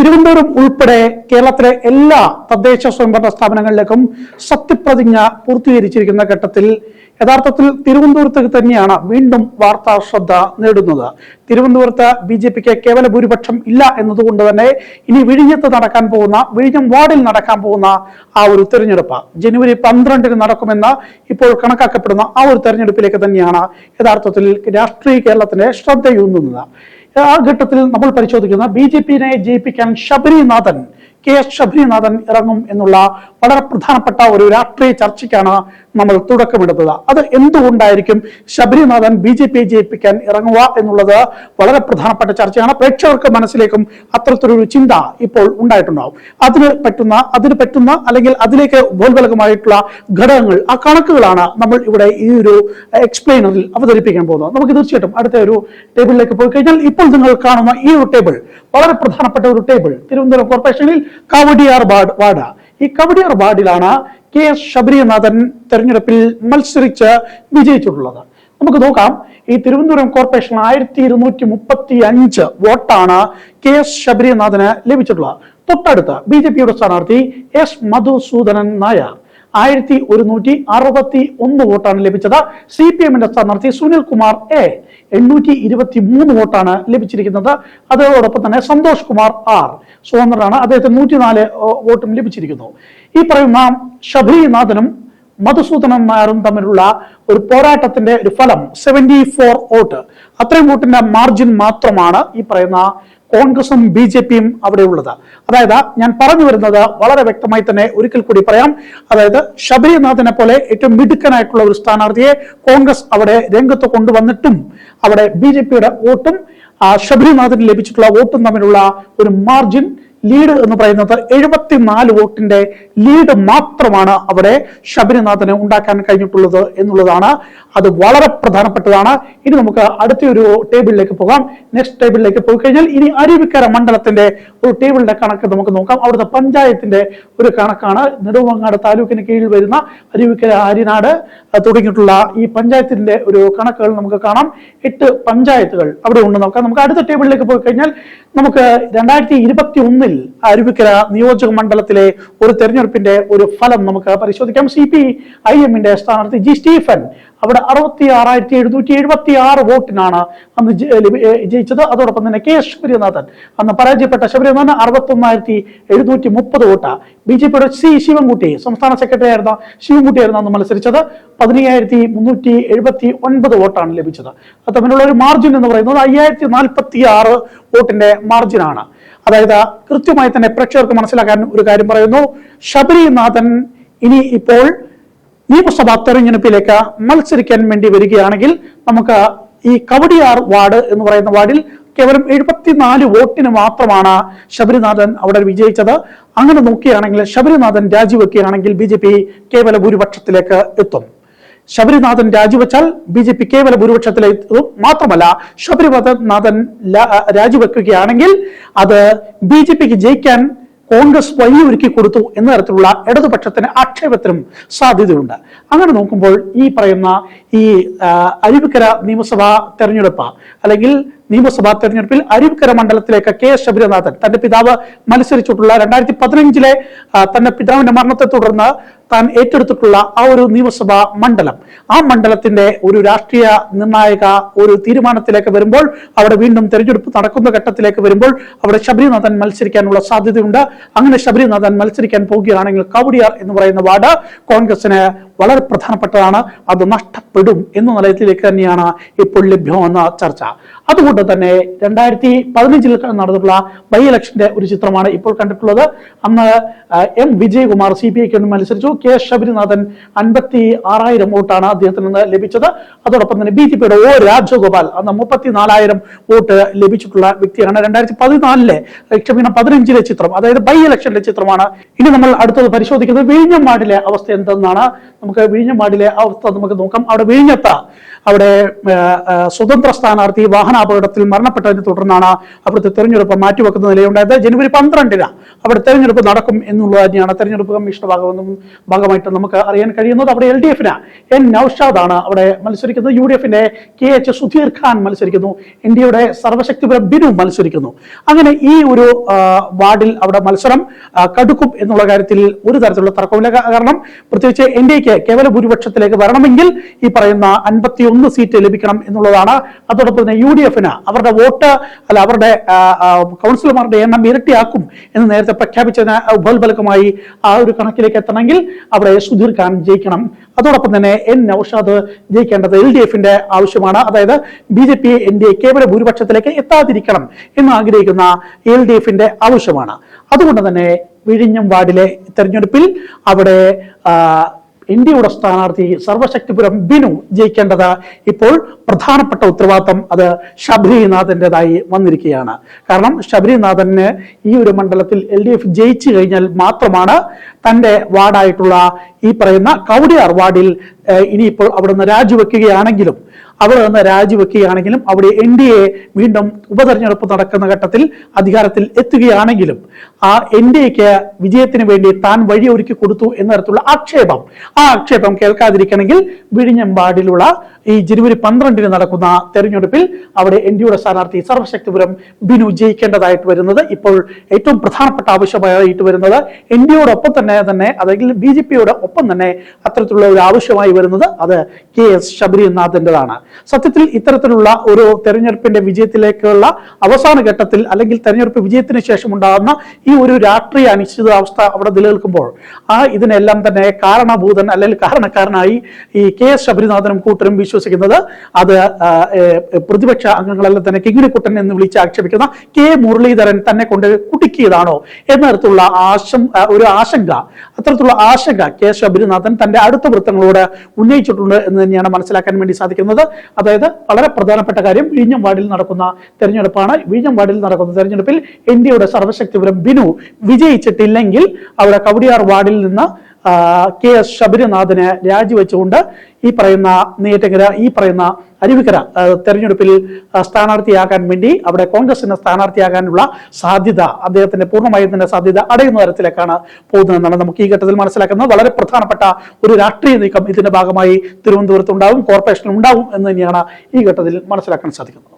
തിരുവനന്തപുരം ഉൾപ്പെടെ കേരളത്തിലെ എല്ലാ തദ്ദേശ സ്വയംഭരണ സ്ഥാപനങ്ങളിലേക്കും സത്യപ്രതിജ്ഞ പൂർത്തീകരിച്ചിരിക്കുന്ന ഘട്ടത്തിൽ യഥാർത്ഥത്തിൽ തിരുവനന്തപുരത്തേക്ക് തന്നെയാണ് വീണ്ടും വാർത്താ ശ്രദ്ധ നേടുന്നത്. തിരുവനന്തപുരത്ത് ബി ജെ പിക്ക് കേവല ഭൂരിപക്ഷം ഇല്ല എന്നതുകൊണ്ട് തന്നെ ഇനി വിഴിഞ്ഞത്ത് നടക്കാൻ പോകുന്ന വിഴിഞ്ഞം വാർഡിൽ നടക്കാൻ പോകുന്ന ആ ഒരു തെരഞ്ഞെടുപ്പ്. ജനുവരി പന്ത്രണ്ടിന് നടക്കുമെന്ന് ഇപ്പോൾ കണക്കാക്കപ്പെടുന്ന ആ ഒരു തെരഞ്ഞെടുപ്പിലേക്ക് തന്നെയാണ് യഥാർത്ഥത്തിൽ രാഷ്ട്രീയ കേരളത്തിന്റെ ശ്രദ്ധയൂന്നുന്നത്. ആ ഘട്ടത്തിൽ നമ്മൾ പരിശോധിക്കുന്ന ബി ജെ പിയെ ജയിപ്പിക്കാൻ ശബരിനാഥൻ കെ എസ് ശബരിനാഥൻ ഇറങ്ങും എന്നുള്ള വളരെ പ്രധാനപ്പെട്ട ഒരു രാഷ്ട്രീയ ചർച്ചയ്ക്കാണ് നമ്മൾ തുടക്കമിടുന്നത്. അത് എന്തുകൊണ്ടായിരിക്കും ശബരിനാഥൻ ബി ജെ പിയെ ജയിപ്പിക്കാൻ ഇറങ്ങുക എന്നുള്ളത് വളരെ പ്രധാനപ്പെട്ട ചർച്ചയാണ്. പ്രേക്ഷകർക്ക് മനസ്സിലേക്കും അത്തരത്തിലൊരു ചിന്ത ഇപ്പോൾ ഉണ്ടായിട്ടുണ്ടാവും. അതിന് പറ്റുന്ന അതിന് പറ്റുന്ന അല്ലെങ്കിൽ അതിലേക്ക് ബോൽബലകമായിട്ടുള്ള ഘടകങ്ങൾ ആ കണക്കുകളാണ് നമ്മൾ ഇവിടെ ഈ ഒരു എക്സ്പ്ലെയിനറിൽ അവതരിപ്പിക്കാൻ പോകുന്നത്. നമുക്ക് തീർച്ചയായിട്ടും അടുത്ത ഒരു ടേബിളിലേക്ക് പോയി കഴിഞ്ഞാൽ ഇപ്പോൾ നിങ്ങൾ കാണുന്ന ഈ ഒരു ടേബിൾ വളരെ പ്രധാനപ്പെട്ട ഒരു ടേബിൾ. തിരുവനന്തപുരം കോർപ്പറേഷനിൽ കവടിയാർ വാർഡ് ഈ കവടിയാർ വാർഡിലാണ് കെ എസ് ശബരിനാഥൻ തെരഞ്ഞെടുപ്പിൽ മത്സരിച്ച് വിജയിച്ചിട്ടുള്ളത്. നമുക്ക് നോക്കാം. ഈ തിരുവനന്തപുരം കോർപ്പറേഷൻ ആയിരത്തി ഇരുന്നൂറ്റി മുപ്പത്തി അഞ്ച് വോട്ടാണ് കെ എസ് ശബരിനാഥന് ലഭിച്ചിട്ടുള്ളത്. തൊട്ടടുത്ത് ബി ജെ പിയുടെ സ്ഥാനാർത്ഥി എസ് മധുസൂദനൻ നായർ. ആയിരത്തി ഒരുന്നൂറ്റി അറുപത്തി ഒന്ന് വോട്ടാണ് ലഭിച്ചത്. സി പി എമ്മിന്റെ സ്ഥാനാർത്ഥി സുനിൽ കുമാർ എ. എണ്ണൂറ്റി ഇരുപത്തി മൂന്ന് വോട്ടാണ് ലഭിച്ചിരിക്കുന്നത്. അതോടൊപ്പം തന്നെ സന്തോഷ് കുമാർ ആർ. സ്വതന്ത്രനാണ് അദ്ദേഹത്തിന് നൂറ്റിനാല് വോട്ടും ലഭിച്ചിരിക്കുന്നു. ഈ പറയുന്ന ശബരിനാഥനും മധുസൂദനൻ നായരും തമ്മിലുള്ള ഒരു പോരാട്ടത്തിന്റെ ഒരു ഫലം സെവന്റി ഫോർ വോട്ട്. അത്രയും വോട്ടിന്റെ മാർജിൻ മാത്രമാണ് ഈ പറയുന്ന കോൺഗ്രസും ബി ജെ പിയും അവിടെ ഉള്ളത് അതായത് ഞാൻ പറഞ്ഞു വരുന്നത് വളരെ വ്യക്തമായി തന്നെ ഒരിക്കൽ കൂടി പറയാം. അതായത് ശബരിനാഥിനെ പോലെ ഏറ്റവും മിടുക്കനായിട്ടുള്ള ഒരു സ്ഥാനാർത്ഥിയെ കോൺഗ്രസ് അവിടെ രംഗത്ത് കൊണ്ടുവന്നിട്ടും അവിടെ ബി ജെ പിയുടെ വോട്ടും ശബരിനാഥിന് ലഭിച്ചിട്ടുള്ള വോട്ടും തമ്മിലുള്ള ഒരു മാർജിൻ ലീഡ് എന്ന് പറയുന്നത് എഴുപത്തിനാല് വോട്ടിന്റെ ലീഡ് മാത്രമാണ് അവിടെ ശബരിനാഥന് ഉണ്ടാക്കാൻ കഴിഞ്ഞിട്ടുള്ളത് എന്നുള്ളതാണ്. അത് വളരെ പ്രധാനപ്പെട്ടതാണ്. ഇനി നമുക്ക് അടുത്ത ഒരു ടേബിളിലേക്ക് പോകാം. നെക്സ്റ്റ് ടേബിളിലേക്ക് പോയി കഴിഞ്ഞാൽ ഇനി അരുവിക്കര മണ്ഡലത്തിന്റെ ഒരു ടേബിളിന്റെ കണക്ക് നമുക്ക് നോക്കാം. അവിടുത്തെ പഞ്ചായത്തിന്റെ ഒരു കണക്കാണ്. നെടുമങ്ങാട് താലൂക്കിന് കീഴിൽ വരുന്ന അരുവിക്കര ആര്യനാട് തുടങ്ങിയിട്ടുള്ള ഈ പഞ്ചായത്തിന്റെ ഒരു കണക്കുകൾ നമുക്ക് കാണാം. എട്ട് പഞ്ചായത്തുകൾ അവിടെ ഉണ്ട്. നോക്കാം. നമുക്ക് അടുത്ത ടേബിളിലേക്ക് പോയി കഴിഞ്ഞാൽ നമുക്ക് രണ്ടായിരത്തി ഇരുപത്തി ഒന്നിൽ അരുവിക്കര നിയോജക മണ്ഡലത്തിലെ ഒരു തെരഞ്ഞെടുപ്പിന്റെ ഒരു ഫലം നമുക്ക് പരിശോധിക്കാം. സി പി ഐ എമ്മിന്റെ സ്ഥാനാർത്ഥി ജി സ്റ്റീഫൻ അവിടെ അറുപത്തി ആറായിരത്തി എഴുന്നൂറ്റി എഴുപത്തി ആറ് വോട്ടിനാണ് അന്ന് ജയിച്ചത്. അതോടൊപ്പം തന്നെ കെ ശബരിനാഥൻ അന്ന് പരാജയപ്പെട്ട ശബരിനാഥൻ അറുപത്തി ഒന്നായിരത്തി എഴുന്നൂറ്റി മുപ്പത് വോട്ട്. ബി ജെ പിയുടെ സി ശിവൻകുട്ടി സംസ്ഥാന സെക്രട്ടറി ആയിരുന്ന ശിവൻകുട്ടിയായിരുന്നു അന്ന് മത്സരിച്ചത്. പതിനയ്യായിരത്തി മുന്നൂറ്റി എഴുപത്തി ഒൻപത് വോട്ടാണ് ലഭിച്ചത്. അത് തമ്മിലുള്ള ഒരു മാർജിൻ എന്ന് പറയുന്നത് അയ്യായിരത്തി നാൽപ്പത്തി ആറ് വോട്ടിന്റെ മാർജിനാണ് അതായത് കൃത്യമായി തന്നെ പ്രേക്ഷകർക്ക് മനസ്സിലാക്കാൻ ഒരു കാര്യം പറയുന്നു. ശബരിനാഥൻ ഇനി ഇപ്പോൾ നിയമസഭാ തെരഞ്ഞെടുപ്പിലേക്ക് മത്സരിക്കാൻ വേണ്ടി വരികയാണെങ്കിൽ നമുക്ക് ഈ കവടിയാർ വാർഡ് എന്ന് പറയുന്ന വാർഡിൽ കേവലം എഴുപത്തിനാല് വോട്ടിന് മാത്രമാണ് ശബരിനാഥൻ അവിടെ വിജയിച്ചത്. അങ്ങനെ നോക്കുകയാണെങ്കിൽ ശബരിനാഥൻ രാജിവെക്കുകയാണെങ്കിൽ ബി കേവല ഭൂരിപക്ഷത്തിലേക്ക് എത്തും. ശബരിനാഥൻ രാജിവെച്ചാൽ ബി ജെ പി കേവല ഭൂരിപക്ഷത്തിലെത്തും മാത്രമല്ല ശബരിനാഥൻ രാജിവെക്കുകയാണെങ്കിൽ അത് ബി ജെ പിക്ക് ജയിക്കാൻ കോൺഗ്രസ് വഴിയൊരുക്കി കൊടുത്തു എന്ന തരത്തിലുള്ള ഇടതുപക്ഷത്തിന് ആക്ഷേപത്തിനും സാധ്യതയുണ്ട്. അങ്ങനെ നോക്കുമ്പോൾ ഈ പറയുന്ന ഈ അരുവിക്കര നിയമസഭാ തെരഞ്ഞെടുപ്പ് അല്ലെങ്കിൽ നിയമസഭാ തെരഞ്ഞെടുപ്പിൽ അരുവിക്കര മണ്ഡലത്തിലേക്ക് കെ എസ് ശബരിനാഥൻ തന്റെ പിതാവ് മത്സരിച്ചിട്ടുള്ള രണ്ടായിരത്തി പതിനഞ്ചിലെ തന്റെ പിതാവിന്റെ മരണത്തെ തുടർന്ന് താൻ ഏറ്റെടുത്തിട്ടുള്ള ആ ഒരു നിയമസഭാ മണ്ഡലം. ആ മണ്ഡലത്തിന്റെ ഒരു രാഷ്ട്രീയ നിർണായക ഒരു തീരുമാനത്തിലേക്ക് വരുമ്പോൾ അവിടെ വീണ്ടും തെരഞ്ഞെടുപ്പ് നടക്കുന്ന ഘട്ടത്തിലേക്ക് വരുമ്പോൾ അവിടെ ശബരിനാഥൻ മത്സരിക്കാനുള്ള സാധ്യതയുണ്ട്. അങ്ങനെ ശബരിനാഥൻ മത്സരിക്കാൻ പോവുകയാണെങ്കിൽ കവടിയാർ എന്ന് പറയുന്ന വാർഡ് കോൺഗ്രസിന് വളരെ പ്രധാനപ്പെട്ടതാണ്. അത് നഷ്ടപ്പെടും എന്ന നിലയത്തിലേക്ക് തന്നെയാണ് ഇപ്പോൾ ലഭ്യമെന്ന ചർച്ച. അതുകൊണ്ട് തന്നെ രണ്ടായിരത്തി പതിനഞ്ചിൽ നടന്നിട്ടുള്ള ബൈ ഇലക്ഷന്റെ ഒരു ചിത്രമാണ് ഇപ്പോൾ കണ്ടിട്ടുള്ളത്. അന്ന് എം വിജയകുമാർ സി പി ഐക്ക് വേണ്ടി മത്സരിച്ചു. കെ ശബരിനാഥൻ അൻപത്തി ആറായിരം വോട്ടാണ് അദ്ദേഹത്തിന് നിന്ന് ലഭിച്ചത്. അതോടൊപ്പം തന്നെ ബി ജെ പിയുടെ ഒ രാജഗോപാൽ അന്ന് മുപ്പത്തിനാലായിരം വോട്ട് ലഭിച്ചിട്ടുള്ള വ്യക്തിയാണ്. രണ്ടായിരത്തി പതിനാലിലെ ക്ഷമിക്കണം പതിനഞ്ചിലെ ചിത്രം അതായത് ബൈ ഇലക്ഷന്റെ ചിത്രമാണ്. ഇനി നമ്മൾ അടുത്തത് പരിശോധിക്കുന്നത് വിഴിഞ്ഞം വാർഡിലെ അവസ്ഥ എന്തെന്നാണ്. നമുക്ക് വിഴിഞ്ഞം വാർഡിലെ അവസ്ഥ നമുക്ക് നോക്കാം. അവിടെ വിഴിഞ്ഞത്ത അവിടെ സ്വതന്ത്ര സ്ഥാനാർത്ഥി വാഹനാപകടത്തിൽ മരണപ്പെട്ടതിനെ തുടർന്നാണ് അവിടുത്തെ തെരഞ്ഞെടുപ്പ് മാറ്റിവെക്കുന്ന നിലയുണ്ടായത്. ജനുവരി പന്ത്രണ്ടിനാണ് അവിടെ തെരഞ്ഞെടുപ്പ് നടക്കും എന്നുള്ളത് തന്നെയാണ് തെരഞ്ഞെടുപ്പ് കമ്മീഷന്റെ ഭാഗമെന്നും ഭാഗമായിട്ട് നമുക്ക് അറിയാൻ കഴിയുന്നത്. അവിടെ എൽ ഡി എഫിനാണ് എൻ നൌഷാദാണ് അവിടെ മത്സരിക്കുന്നത്. യു ഡി എഫിന്റെ കെ എച്ച് സുധീർ ഖാൻ മത്സരിക്കുന്നു. എൻ ഡി എയുടെ സർവശക്തിപുരം ബിനു മത്സരിക്കുന്നു. അങ്ങനെ ഈ ഒരു വാർഡിൽ അവിടെ മത്സരം കടുക്കും എന്നുള്ള കാര്യത്തിൽ ഒരു തരത്തിലുള്ള തർക്കമില്ല കാരണം പ്രത്യേകിച്ച് എൻ ഡി എക്ക് കേവല ഭൂരിപക്ഷത്തിലേക്ക് വരണമെങ്കിൽ ഈ പറയുന്ന അൻപത്തിയൊന്ന് സീറ്റ് ലഭിക്കണം എന്നുള്ളതാണ്. അതോടൊപ്പം തന്നെ യു ഡി എഫിന് അവരുടെ വോട്ട് അല്ല അവരുടെ കൗൺസിലർമാരുടെ എണ്ണം ഇരട്ടിയാക്കും എന്ന് നേരത്തെ പ്രഖ്യാപിച്ചതിന് ഉപോത്ബലകമായി ആ ഒരു കണക്കിലേക്ക് എത്തണമെങ്കിൽ അവിടെ സുധീർ ഖാൻ ജയിക്കണം. അതോടൊപ്പം തന്നെ എൻ നൌഷാദ് ജയിക്കേണ്ടത് എൽ ഡി എഫിന്റെ ആവശ്യമാണ്. അതായത് B J P N D A കേവല ഭൂരിപക്ഷത്തിലേക്ക് എത്താതിരിക്കണം എന്ന് ആഗ്രഹിക്കുന്ന എൽ ഡി എഫിന്റെ ആവശ്യമാണ്. അതുകൊണ്ട് തന്നെ വിഴിഞ്ഞം വാർഡിലെ തെരഞ്ഞെടുപ്പിൽ അവിടെ ഇന്ത്യയുടെ സ്ഥാനാർത്ഥി സർവശക്തിപുരം ബിനു ജയിക്കേണ്ടത് ഇപ്പോൾ പ്രധാനപ്പെട്ട ഉത്തരവാദിത്തം അത് ശബരിനാഥന്റേതായി വന്നിരിക്കുകയാണ്. കാരണം ശബരിനാഥന് ഈ ഒരു മണ്ഡലത്തിൽ എൽ ഡി എഫ് ജയിച്ചു കഴിഞ്ഞാൽ മാത്രമാണ് തന്റെ വാർഡായിട്ടുള്ള ഈ പറയുന്ന കൗടിയാർ വാർഡിൽ ഇനിയിപ്പോൾ അവിടെ നിന്ന് രാജിവെക്കുകയാണെങ്കിലും അവിടെ നിന്ന് രാജിവെക്കുകയാണെങ്കിലും അവിടെ എൻ ഡി എ വീണ്ടും ഉപതെരഞ്ഞെടുപ്പ് നടക്കുന്ന ഘട്ടത്തിൽ അധികാരത്തിൽ എത്തുകയാണെങ്കിലും ആ എൻ ഡി എക്ക് വിജയത്തിന് വേണ്ടി താൻ വഴിയൊരുക്കി കൊടുത്തു എന്ന തരത്തിലുള്ള ആക്ഷേപം. ആ ആക്ഷേപം കേൾക്കാതിരിക്കണമെങ്കിൽ വിഴിഞ്ഞം വാർഡിലുള്ള ഈ ജനുവരി പന്ത്രണ്ടിന് നടക്കുന്ന തെരഞ്ഞെടുപ്പിൽ അവിടെ എൻ ഡിയുടെ സ്ഥാനാർത്ഥി സർവശക്തിപുരം ബിനു ജയിക്കേണ്ടതായിട്ട് വരുന്നത് ഇപ്പോൾ ഏറ്റവും പ്രധാനപ്പെട്ട ആവശ്യമായിട്ട് വരുന്നത് എൻ ഡിയോടൊപ്പം തന്നെ തന്നെ അല്ലെങ്കിൽ ബി ജെ പിയുടെ ഒപ്പം തന്നെ അത്തരത്തിലുള്ള ഒരു ആവശ്യമായി വരുന്നത് അത് കെ എസ് ശബരിനാഥിന്റെതാണ് സത്യത്തിൽ ഇത്തരത്തിലുള്ള ഒരു തെരഞ്ഞെടുപ്പിന്റെ വിജയത്തിലേക്കുള്ള അവസാന ഘട്ടത്തിൽ അല്ലെങ്കിൽ തെരഞ്ഞെടുപ്പ് വിജയത്തിന് ശേഷം ഉണ്ടാകുന്ന ഈ ഒരു രാഷ്ട്രീയ അനിശ്ചിതാവസ്ഥ അവിടെ നിലനിൽക്കുമ്പോൾ ആ ഇതിനെല്ലാം തന്നെ കാരണഭൂതൻ അല്ലെങ്കിൽ കാരണക്കാരനായി ഈ കെ എസ് ശബരിനാഥനും കൂട്ടരും വിശ്വസിക്കുന്നത് അത് പ്രതിപക്ഷ അംഗങ്ങളെല്ലാം തന്നെ കിങ്ങിണിക്കുട്ടൻ എന്ന് വിളിച്ച് ആക്ഷേപിക്കുന്ന കെ മുരളീധരൻ തന്നെ കൊണ്ട് കുട്ടിക്കിയതാണോ എന്നർത്ഥമുള്ള ആശം ഒരു ആശങ്ക അത്തരത്തിലുള്ള ആശങ്ക കെ ശബരിനാഥൻ തന്റെ അടുത്ത വൃത്തങ്ങളോട് ഉന്നയിച്ചിട്ടുണ്ട് എന്ന് തന്നെയാണ് മനസ്സിലാക്കാൻ വേണ്ടി സാധിക്കുന്നത്. അതായത് വളരെ പ്രധാനപ്പെട്ട കാര്യം വിഴിഞ്ഞം വാർഡിൽ നടക്കുന്ന തെരഞ്ഞെടുപ്പാണ്. വിഴിഞ്ഞം വാർഡിൽ നടക്കുന്ന തെരഞ്ഞെടുപ്പിൽ ഡിയുടെ സർവശക്തിപുരം ബിനു വിജയിച്ചിട്ടില്ലെങ്കിൽ അവിടെ കവടിയാർ വാർഡിൽ നിന്ന് കെ എസ് ശബരിനാഥന് രാജിവെച്ചുകൊണ്ട് ഈ പറയുന്ന നീറ്റങ്കര ഈ പറയുന്ന അരുവിക്കര തെരഞ്ഞെടുപ്പിൽ സ്ഥാനാർത്ഥിയാക്കാൻ വേണ്ടി അവിടെ കോൺഗ്രസിന് സ്ഥാനാർത്ഥിയാകാനുള്ള സാധ്യത അദ്ദേഹത്തിന്റെ പൂർണമായും തന്നെ സാധ്യത അടയുന്ന തരത്തിലേക്കാണ് പോകുന്നതെന്നാണ് നമുക്ക് ഈ ഘട്ടത്തിൽ മനസ്സിലാക്കുന്നത്. വളരെ പ്രധാനപ്പെട്ട ഒരു രാഷ്ട്രീയ നീക്കം ഇതിന്റെ ഭാഗമായി തിരുവനന്തപുരത്ത് ഉണ്ടാവും കോർപ്പറേഷനിൽ ഉണ്ടാവും എന്ന് തന്നെയാണ് ഈ ഘട്ടത്തിൽ മനസ്സിലാക്കാൻ സാധിക്കുന്നത്.